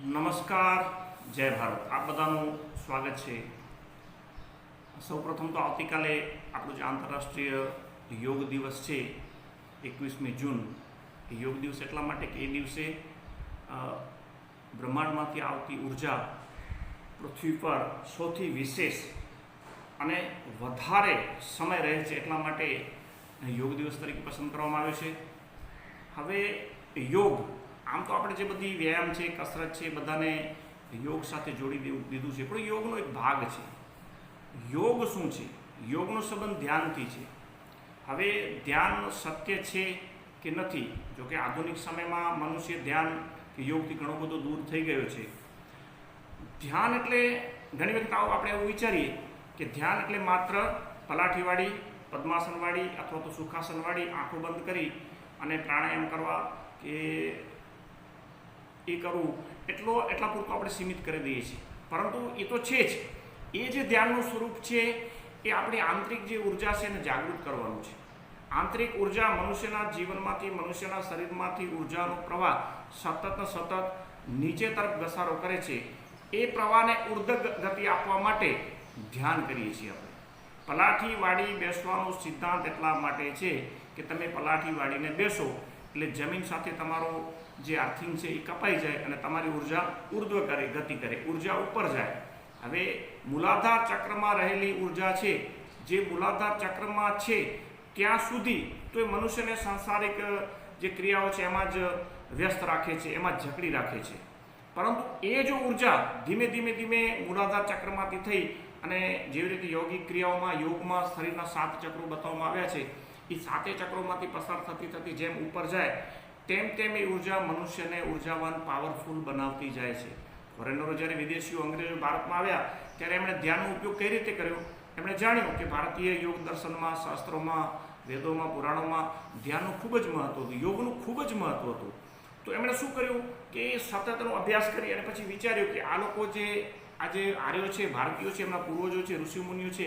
નમસ્કાર, જય ભારત. આપ બધાનું સ્વાગત છે. સૌપ્રથમ તો આવતીકાલે આપણું જે આંતરરાષ્ટ્રીય યોગ દિવસ છે, એકવીસમી જૂન. યોગ દિવસ એટલા માટે કે એ દિવસે બ્રહ્માંડમાંથી આવતી ઊર્જા પૃથ્વી પર સૌથી વિશેષ અને વધારે સમય રહે છે એટલા માટે યોગ દિવસ તરીકે પસંદ કરવામાં આવ્યો છે. હવે યોગ આમ તો આપણે જે બધી વ્યાયામ છે, કસરત છે, બધાને યોગ સાથે જોડી દેવું, દીધું છે. પણ યોગનો એક ભાગ છે. યોગ શું છે? યોગનો સંબંધ ધ્યાનથી છે. હવે ધ્યાન સત્ય છે કે નથી? જો કે આધુનિક સમયમાં મનુષ્ય ધ્યાન કે યોગથી ઘણો બધો દૂર થઈ ગયો છે. ધ્યાન એટલે ઘણી વખત આવું આપણે એવું વિચારીએ કે ધ્યાન એટલે માત્ર પલાઠીવાળી, પદ્માસનવાળી અથવા તો સુખાસનવાળી આંખો બંધ કરી અને પ્રાણાયામ કરવા કે એ કરવું એટલો, એટલા પૂરતું આપણે સીમિત કરી દઈએ છીએ. પરંતુ એ તો છે જ. એ જે ધ્યાનનું સ્વરૂપ છે, એ આપણી આંતરિક જે ઊર્જા છે એને જાગૃત કરવાનું છે. આંતરિક ઊર્જા મનુષ્યના જીવનમાંથી, મનુષ્યના શરીરમાંથી ઉર્જાનો પ્રવાહ સતત સતત નીચે તરફ ઘસારો કરે છે. એ પ્રવાહને ઉર્ધ ગતિ આપવા માટે ધ્યાન કરીએ છીએ આપણે. પલાઠી વાળી બેસવાનો સિદ્ધાંત એટલા માટે છે કે તમે પલાઠી વાળીને બેસો. એટલે જમીન સાથે તમારો જે આર્થિંગ છે એ કપાઈ જાય અને તમારી ઊર્જા ઉર્ધ્વ કરે ગતિ કરે, ઊર્જા ઉપર જાય. હવે મૂલાધાર ચક્રમાં રહેલી ઊર્જા છે, જે મૂલાધાર ચક્રમાં છે, ત્યાં સુધી તો એ મનુષ્યને સાંસારિક જે ક્રિયાઓ છે એમાં જ વ્યસ્ત રાખે છે, એમાં જકડી રાખે છે. પરંતુ એ જો ઊર્જા ધીમે ધીમે ધીમે મૂલાધાર ચક્રમાંથી થઈ અને જેવી રીતે યોગિક ક્રિયાઓમાં યોગમાં શરીરના સાત ચક્રો બતાવવામાં આવ્યા છે એ સાતે ચક્રોમાંથી પસાર થતી થતી જેમ ઉપર જાય, તેમ તેમ એ ઊર્જા મનુષ્યને ઉર્જાવાન પાવરફુલ બનાવતી જાય છે. ફોરેનરો જ્યારે વિદેશીઓ અંગ્રેજો ભારતમાં આવ્યા, ત્યારે એમણે ધ્યાનનો ઉપયોગ કઈ રીતે કર્યો? એમણે જાણ્યું કે ભારતીય યોગ દર્શનમાં, શાસ્ત્રોમાં, વેદોમાં, પુરાણોમાં ધ્યાનનું ખૂબ જ મહત્વ હતું, યોગનું ખૂબ જ મહત્વ હતું. તો એમણે શું કર્યું કે સતતનો અભ્યાસ કરી અને પછી વિચાર્યું કે આ લોકો જે આજે આર્યો છે, ભારતીયો છે, એમના પૂર્વજો છે ઋષિમુનિઓ છે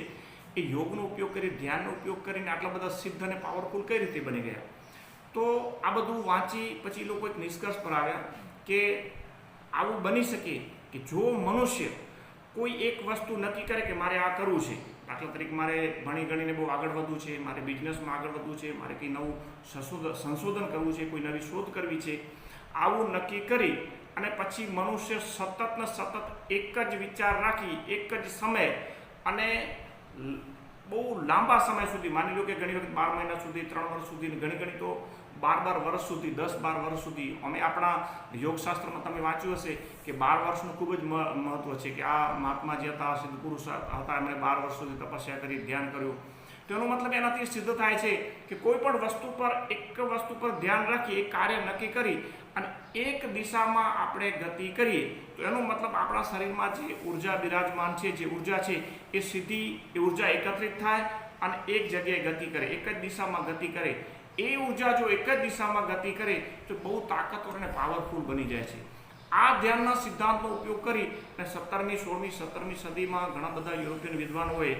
એ યોગનો ઉપયોગ કરી, ધ્યાનનો ઉપયોગ કરીને આટલા બધા સિદ્ધ અને પાવરફુલ કઈ રીતે બની ગયા? તો આ બધું વાંચી પછી લોકો એક નિષ્કર્ષ પર આવ્યા કે આવું બની શકે કે જો મનુષ્ય કોઈ એક વસ્તુ નક્કી કરે કે મારે આ કરવું છે. દાખલા તરીકે મારે ભણી ગણીને બહુ આગળ વધવું છે, મારે બિઝનેસમાં આગળ વધવું છે, મારે કંઈ નવું સંશોધન સંશોધન કરવું છે, કોઈ નવી શોધ કરવી છે, આવું નક્કી કરી અને પછી મનુષ્ય સતત ને સતત એક જ વિચાર રાખી, એક જ સમય અને બહુ લાંબા સમય સુધી, માની લો કે ઘણી વખત બાર મહિના સુધી, ત્રણ વર્ષ સુધી ઘણી ઘણી તો બાર બાર વર્ષ સુધી, દસ બાર વર્ષ સુધી, અમે આપણા યોગશાસ્ત્રમાં તમે વાંચ્યું હશે કે બાર વર્ષનું ખૂબ જ મ- મહત્વ છે કે આ મહાત્મા જે હતા, સિદ્ધ પુરુષ હતા, એમણે બાર વર્ષ સુધી તપસ્યા કરી, ધ્યાન કર્યું. તેનો મતલબ એનાથી સિદ્ધ થાય છે કે કોઈ પણ વસ્તુ પર, એક વસ્તુ પર ધ્યાન રાખી, એક કાર્ય નક્કી કરી અને એક દિશામાં આપણે ગતિ કરીએ, તો એનો મતલબ આપણા શરીરમાં જે ઊર્જા બિરાજમાન છે, જે ઊર્જા છે, એ સીધી એ ઊર્જા એકત્રિત થાય અને એક જગ્યાએ ગતિ કરે, એક જ દિશામાં ગતિ કરે. એ ઊર્જા જો એક જ દિશામાં ગતિ કરે, તો બહુ તાકાતવર અને પાવરફુલ બની જાય છે. આ ધ્યાનના સિદ્ધાંતનો ઉપયોગ કરી અને સત્તરમી, સોળમી, સત્તરમી સદીમાં ઘણા બધા યુરોપિયન વિદ્વાનોએ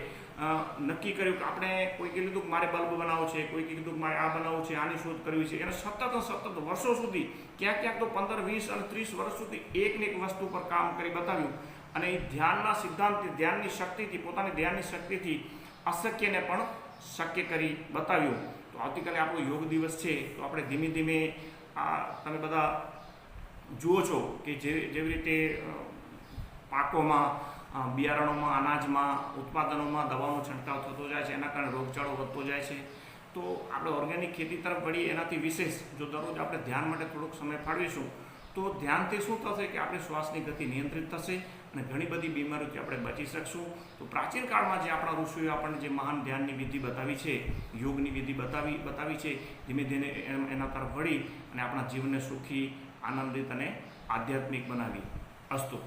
નક્કી કર્યું કે આપણે કોઈ કીધું કે મારે બલ્બ બનાવવો છે, કોઈ કીધું કે મારે આ બનાવવું છે, આની શોધ કરવી છે. એને સતત સતત વર્ષો સુધી, ક્યાંક ક્યાંક તો પંદર, વીસ અને ત્રીસ વર્ષ સુધી એકને એક વસ્તુ પર કામ કરી બતાવ્યું. અને એ ધ્યાનના સિદ્ધાંતથી ધ્યાનની શક્તિથી, પોતાની ધ્યાનની શક્તિથી અશક્યને પણ શક્ય કરી બતાવ્યું. તો આવતીકાલે આપણો યોગ દિવસ છે, તો આપણે ધીમે ધીમે આ તમે બધા જુઓ છો કે જે, જેવી રીતે પાકોમાં બિયારણોમાં, અનાજમાં, ઉત્પાદનોમાં દવાનો છંટકાવ થતો જાય છે, એના કારણે રોગચાળો વધતો જાય છે. તો આપણે ઓર્ગેનિક ખેતી તરફ વળી એનાથી વિશેષ જો દરરોજ આપણે ધ્યાન માટે થોડોક સમય ફાળવીશું, તો ધ્યાનથી શું થશે કે આપણી શ્વાસની ગતિ નિયંત્રિત થશે અને ઘણી બધી બીમારીઓથી આપણે બચી શકશું. તો પ્રાચીન કાળમાં જે આપણા ઋષિઓએ આપણને જે મહાન ધ્યાનની વિધિ બતાવી છે, યોગની વિધિ બતાવી બતાવી છે, ધીમે ધીમે એના તરફ વળી અને આપણા જીવનને સુખી, આનંદિત અને આધ્યાત્મિક બનાવી. અસ્તુ.